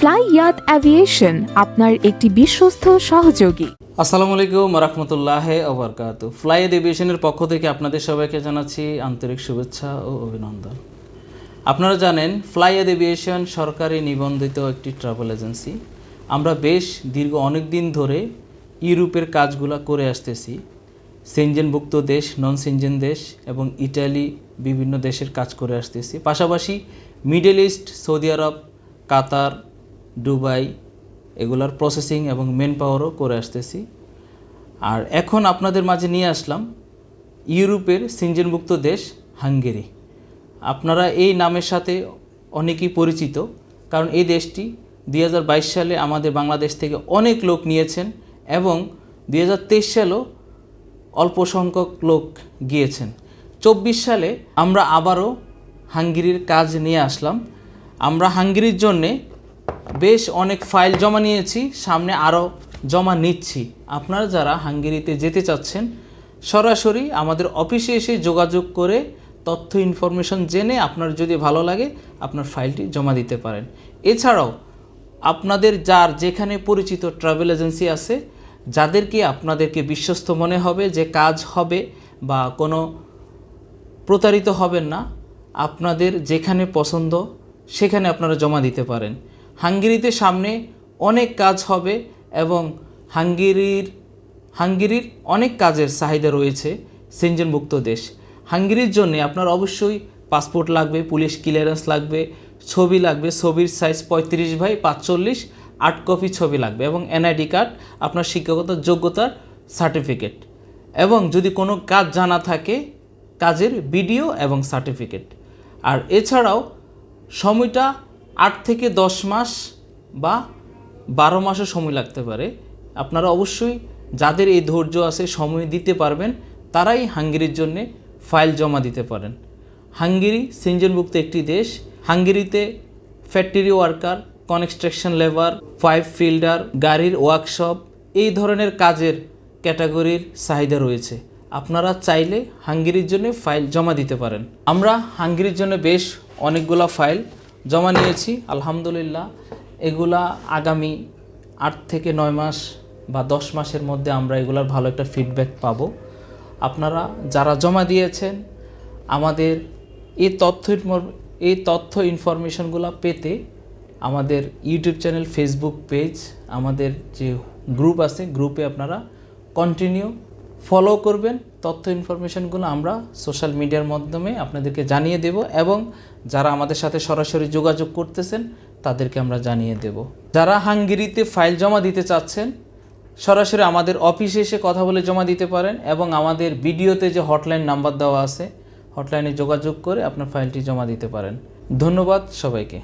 Fly ইয়াত aviation আপনার একটি বিশ্বস্ত সহযোগী। আসসালামু আলাইকুম রহমতুল্লাহ ওবরকাত ফ্লাই এভিয়েশনের পক্ষ থেকে আপনাদের সবাইকে জানাচ্ছি আন্তরিক শুভেচ্ছা ও অভিনন্দন। আপনারা জানেন, ফ্লাই এভিয়েশন সরকারি নিবন্ধিত একটি ট্রাভেল এজেন্সি। আমরা বেশ দীর্ঘ অনেক দিন ধরে ইউরোপের কাজগুলো করে আসতেছি। সেনজেনভুক্ত দেশ নন সেনজেন দেশ এবং ইটালি বিভিন্ন দেশের কাজ করে আসতেছি। পাশাপাশি Middle East, Saudi Arab, Qatar Dubai, এগুলার প্রসেসিং এবং মেন পাওয়ারও করে আসতেছি। আর এখন আপনাদের মাঝে নিয়ে আসলাম ইউরোপের সিনজেনভুক্ত দেশ হাঙ্গেরি। আপনারা এই নামের সাথে অনেকেই পরিচিত, কারণ এই দেশটি দুই হাজার বাইশ সালে আমাদের বাংলাদেশ থেকে অনেক লোক নিয়েছেন এবং দুই হাজার তেইশ সালেও অল্প সংখ্যক লোক গিয়েছেন। চব্বিশ সালে আমরা আবারও হাঙ্গেরির কাজ নিয়ে আসলাম। আমরা হাঙ্গেরির জন্যে বেশ অনেক ফাইল জমা নিয়েছি, সামনে আরও জমা নিচ্ছি। আপনারা যারা হাঙ্গেরিতে যেতে চাচ্ছেন, সরাসরি আমাদের অফিসে এসে যোগাযোগ করে তথ্য ইনফরমেশন জেনে আপনার যদি ভালো লাগে, আপনার ফাইলটি জমা দিতে পারেন। এছাড়াও, আপনাদের যার যেখানে পরিচিত ট্রাভেল এজেন্সি আছে, যাদেরকে আপনাদেরকে বিশ্বস্ত মনে হবে যে কাজ হবে বা কোনো প্রতারিত হবেন না, আপনাদের যেখানে পছন্দ, সেখানে আপনারা জমা দিতে পারেন। হাঙ্গেরিতে সামনে অনেক কাজ হবে এবং হাঙ্গেরির হাঙ্গেরির অনেক কাজের চাহিদা রয়েছে সেনজেনভুক্ত দেশ। হাঙ্গেরির জন্য আপনার অবশ্যই পাসপোর্ট লাগবে, পুলিশ ক্লিয়ারেন্স লাগবে, ছবি লাগবে, ছবির সাইজ পঁয়ত্রিশ বাই পাঁচচল্লিশ, আট কপি ছবি লাগবে এবং এনআইডি কার্ড, আপনার শিক্ষাগত যোগ্যতার সার্টিফিকেট। এবং যদি কোনো কাজ জানা থাকে, কাজের ভিডিও এবং সার্টিফিকেট। আর এছাড়াও সময়টা আট থেকে দশ মাস বা বারো মাসও সময় লাগতে পারে। আপনারা অবশ্যই যাদের এই ধৈর্য আছে সময় দিতে পারবেন, তারাই হাঙ্গেরির জন্যে ফাইল জমা দিতে পারেন। হাঙ্গেরি সিনজনভুক্ত একটি দেশ। হাঙ্গেরিতে factory worker, construction labour, pipe fitter, গাড়ির ওয়ার্কশপ, এই ধরনের কাজের ক্যাটাগরির চাহিদা রয়েছে। আপনারা চাইলে হাঙ্গেরির জন্য ফাইল জমা দিতে পারেন। আমরা হাঙ্গেরির জন্য বেশ অনেকগুলো ফাইল জমা নিয়েছি, আলহামদুলিল্লাহ। এগুলা আগামী আট থেকে নয় মাস বা দশ মাসের মধ্যে আমরা এগুলার ভালো একটা ফিডব্যাক পাবো। আপনারা যারা জমা দিয়েছেন, আমাদের এই তথ্য এই তথ্য ইনফরমেশনগুলো পেতে আমাদের ইউটিউব চ্যানেল ফেসবুক পেজ আমাদের যে গ্রুপ আছে গ্রুপে আপনারা কন্টিনিউ ফলো করবেন, তথ্য ইনফরমেশনগুলো আমরা সোশ্যাল মিডিয়ার মাধ্যমে আপনাদেরকে জানিয়ে দেব এবং যারা আমাদের সাথে সরাসরি যোগাযোগ করতেছেন, তাদেরকে আমরা জানিয়ে দেব। যারা হাঙ্গেরিতে ফাইল জমা দিতে চাচ্ছেন, সরাসরি আমাদের অফিসে এসে কথা বলে জমা দিতে পারেন এবং আমাদের ভিডিওতে যে হটলাইন নাম্বার দেওয়া আছে, হটলাইনে যোগাযোগ করে আপনার ফাইলটি জমা দিতে পারেন। ধন্যবাদ সবাইকে।